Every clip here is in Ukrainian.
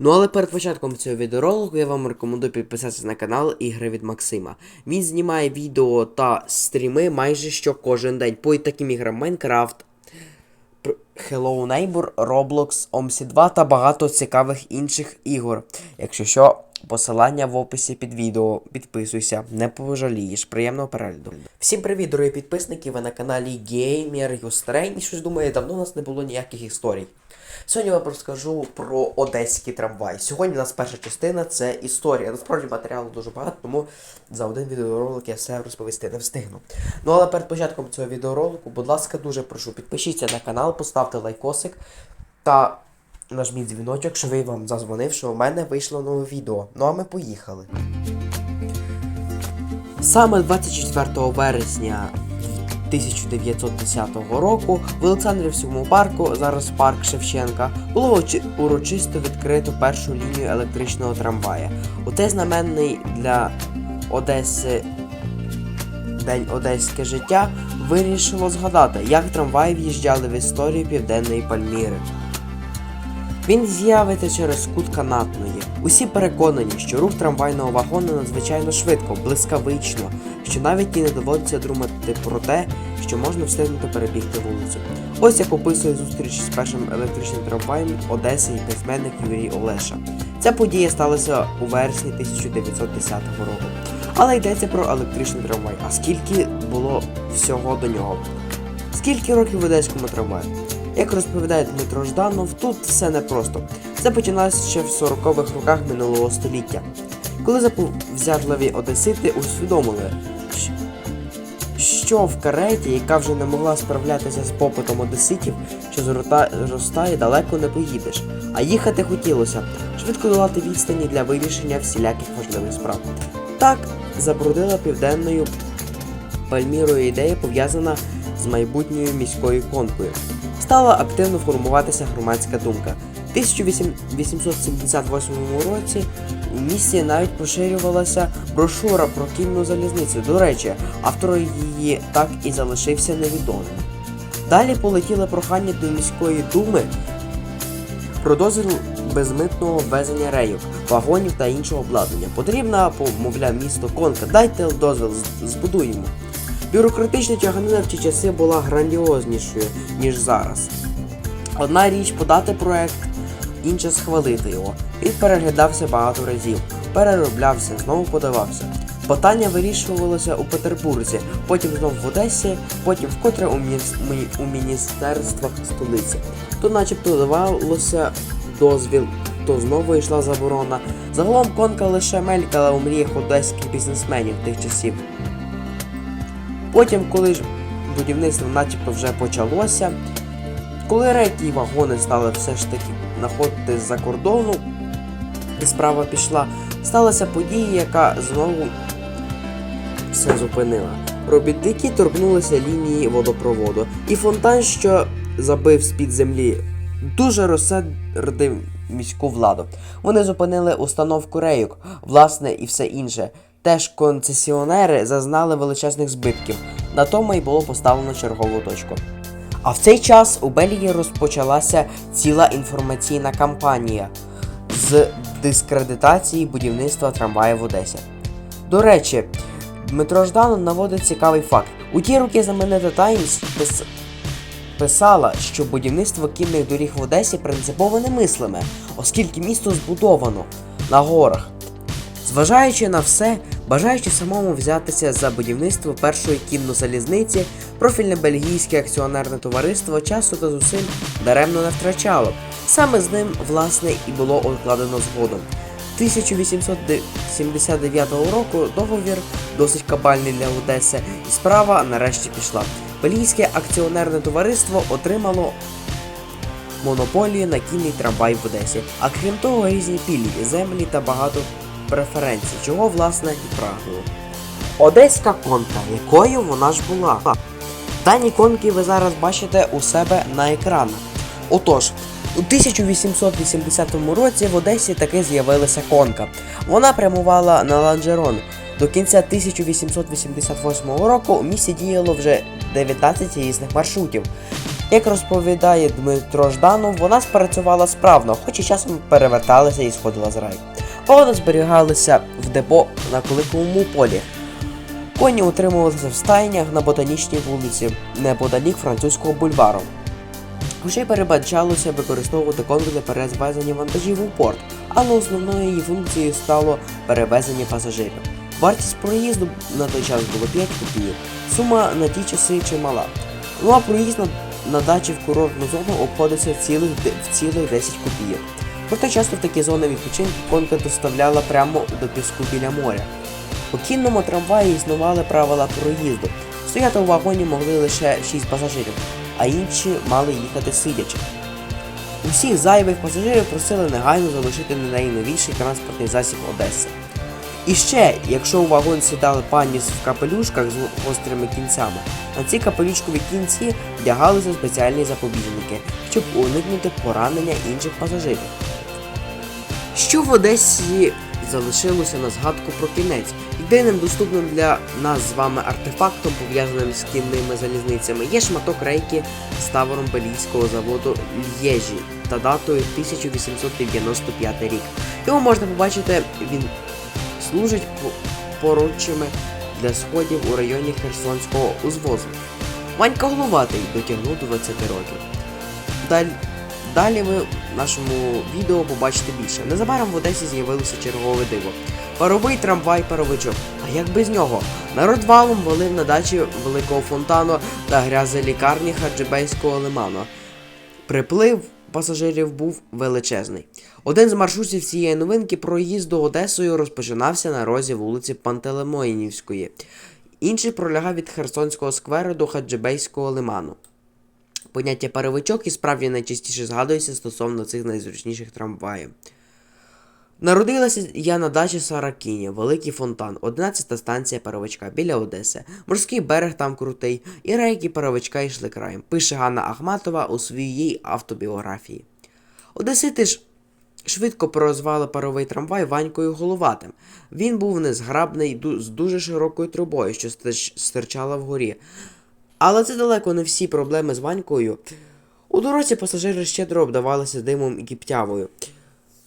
Ну але перед початком цього відеоролику я вам рекомендую підписатися на канал Ігри від Максима. Він знімає відео та стріми майже що кожен день по таким іграм Pr- Hello Neighbor, Roblox, OMSI 2 та багато цікавих інших ігор. Якщо що, посилання в описі під відео. Підписуйся, не пожалієш. Приємного перегляду. Всім привіт, дорогі підписники! Ви на каналі Gamer Юстрейн. І щось думаю, давно у нас не було ніяких історій. Сьогодні вам розкажу про одеський трамвай. Сьогодні у нас перша частина це історія. Насправді матеріалу дуже багато, тому за один відеоролик я все розповісти не встигну. Ну але перед початком цього відеоролику, будь ласка, дуже прошу, підпишіться на канал, поставте лайкосик та нажміть дзвіночок, що ви вам зазвонив, що у мене вийшло нове відео. Ну а ми поїхали. Саме 24 вересня 1910 року в Олександрівському парку, зараз парк Шевченка, було урочисто відкрито першу лінію електричного трамвая. У те знаменний для Одеси День Одеське життя вирішило згадати, як трамваї в'їжджали в історію Південної Пальміри. Він з'явиться через кут канатної. Усі переконані, що рух трамвайного вагону надзвичайно швидко, блискавично, що навіть і не доводиться думати про те, що можна встигнути перебігти вулицю. Ось як описує зустріч з першим електричним трамваєм Одеси і письменник Юрій Олеша. Ця подія сталася у вересні 1910 року. Але йдеться про електричний трамвай. А скільки було всього до нього? Скільки років в одеському трамваї? Як розповідає Дмитро Жданов, тут все непросто. Це починалося ще в 40-х роках минулого століття, коли заповзятливі одесити усвідомили, що в кареті, яка вже не могла справлятися з попитом одеситів, що зростає, далеко не поїдеш. А їхати хотілося швидко долати відстані для вирішення всіляких важливих справ. Так забрудила південною Пальмірою ідея пов'язана з майбутньою міською конкою. Стала активно формуватися громадська думка. В 1878 році у місті навіть поширювалася брошура про кінну залізницю. До речі, автор її так і залишився невідомим. Далі полетіли прохання до міської думи про дозвіл безмитного ввезення рейок, вагонів та іншого обладнання. Потрібна, помовляв місто Конка, дайте дозвіл, збудуємо. Бюрократична тяганина в ті часи була грандіознішою, ніж зараз. Одна річ подати проект, інша схвалити його. Він переглядався багато разів, перероблявся, знову подавався. Питання вирішувалося у Петербурзі, потім знов в Одесі, потім вкотре у, мініс- у міністерствах столиці. То начебто давалося дозвіл, то знову йшла заборона. Загалом конка лише мелькала у мріях одеських бізнесменів тих часів. Потім, коли ж будівництво начебто вже почалося, коли рейки і вагони стали все ж таки знаходити з-за кордону, і справа пішла, сталася подія, яка знову все зупинила. Робітники торкнулися лінії водопроводу, і фонтан, що забив з-під землі, дуже розсердив міську владу. Вони зупинили установку рейок, власне, і все інше. Теж концесіонери зазнали величезних збитків. На тому й було поставлено чергову точку. А в цей час у Бельгії розпочалася ціла інформаційна кампанія з дискредитації будівництва трамваїв в Одесі. До речі, Дмитро Жданов наводить цікавий факт. У ті роки знаменита Таймс пис... писала, що будівництво кінних доріг в Одесі принципово немислиме, оскільки місто збудовано на горах. Зважаючи на все, бажаючи самому взятися за будівництво першої кіннозалізниці, профільне бельгійське акціонерне товариство часу та зусиль даремно не втрачало. Саме з ним, власне, і було укладено згодом. 1879 року договір досить кабальний для Одеси, і справа нарешті пішла. Бельгійське акціонерне товариство отримало монополію на кінний трамвай в Одесі, а крім того, різні пільги, землі та багато преференцій, чого власне і прагнуло. Одеська конка, якою вона ж була. Дані конки ви зараз бачите у себе на екранах. Отож, у 1880 році в Одесі таки з'явилася конка. Вона прямувала на Ланжерон. До кінця 1888 року у місті діяло вже 19 різних маршрутів. Як розповідає Дмитро Жданов, вона спрацювала справно, хоч і часом переверталася і сходила з рай. Вагони зберігалися в депо на Куликовому полі. Коні утримувалися в стайнях на ботанічній вулиці, неподалік французького бульвару. Й передбачалося використовувати для перевезення вантажів у порт, але основною її функцією стало перевезення пасажирів. Вартість проїзду на той час було 5 копійок. Сума на ті часи чимала. Ну а проїзд на дачі в курортну зону обходиться в цілих, в цілих 10 копійок. Проте часто такі зони відпочинку конка доставляла прямо до піску біля моря. У кінному трамваї існували правила проїзду. Стояти у вагоні могли лише 6 пасажирів, а інші мали їхати сидячи. Усіх зайвих пасажирів просили негайно залишити найновіший транспортний засіб Одеси. І ще, якщо у вагон сідали пані в капелюшках з гострими кінцями, на ці капелюшкові кінці вдягалися спеціальні запобіжники, щоб уникнути поранення інших пасажирів. Що в Одесі залишилося на згадку про кінець? Єдиним доступним для нас з вами артефактом, пов'язаним з кінними залізницями, є шматок рейки з тавором Белійського заводу Лєжі та датою 1895 рік. Його можна побачити, він служить по- для сходів у районі Херсонського узвозу. Ванька Головатий дотягнув до 20 років. Далі, далі ви нашому відео побачите більше. Незабаром в Одесі з'явилося чергове диво. Паровий трамвай паровичок. А як без нього? Народ валом валив на дачі великого фонтану та грязи лікарні Хаджибейського лиману. Приплив пасажирів був величезний. Один з маршрутів цієї новинки проїзду Одесою розпочинався на розі вулиці Пантелеймонівської. Інший пролягав від Херсонського скверу до Хаджибейського лиману. Поняття паровичок і справді найчастіше згадується стосовно цих найзручніших трамваїв. Народилася я на дачі Саракіні, Великий фонтан, 11-та станція паровичка біля Одеси. Морський берег там крутий, і рейки паровичка йшли краєм, пише Ганна Ахматова у своїй автобіографії. Одесити ж швидко прозвали паровий трамвай Ванькою Головатим. Він був незграбний з дуже широкою трубою, що стирчала вгорі. Але це далеко не всі проблеми з Ванькою. У дорозі пасажири щедро обдавалися димом і кіптявою.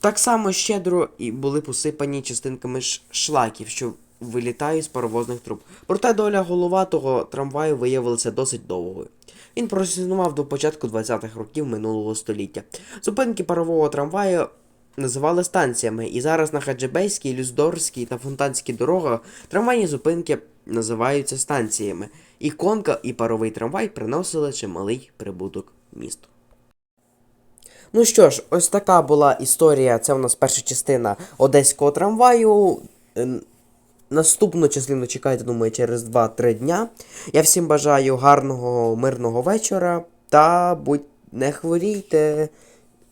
Так само щедро і були посипані частинками шлаків, що вилітають з паровозних труб. Проте доля головатого трамваю виявилася досить довгою. Він проіснував до початку 20-х років минулого століття. Зупинки парового трамваю називали станціями, і зараз на Хаджибейській, Люздорській та Фонтанській дорогах трамвайні зупинки називаються станціями. І конка, і паровий трамвай приносили чималий прибуток місту. Ну що ж, ось така була історія. Це у нас перша частина одеського трамваю. Ем, Наступну частину чекайте, думаю, через 2-3 дня. Я всім бажаю гарного, мирного вечора та будь не хворійте.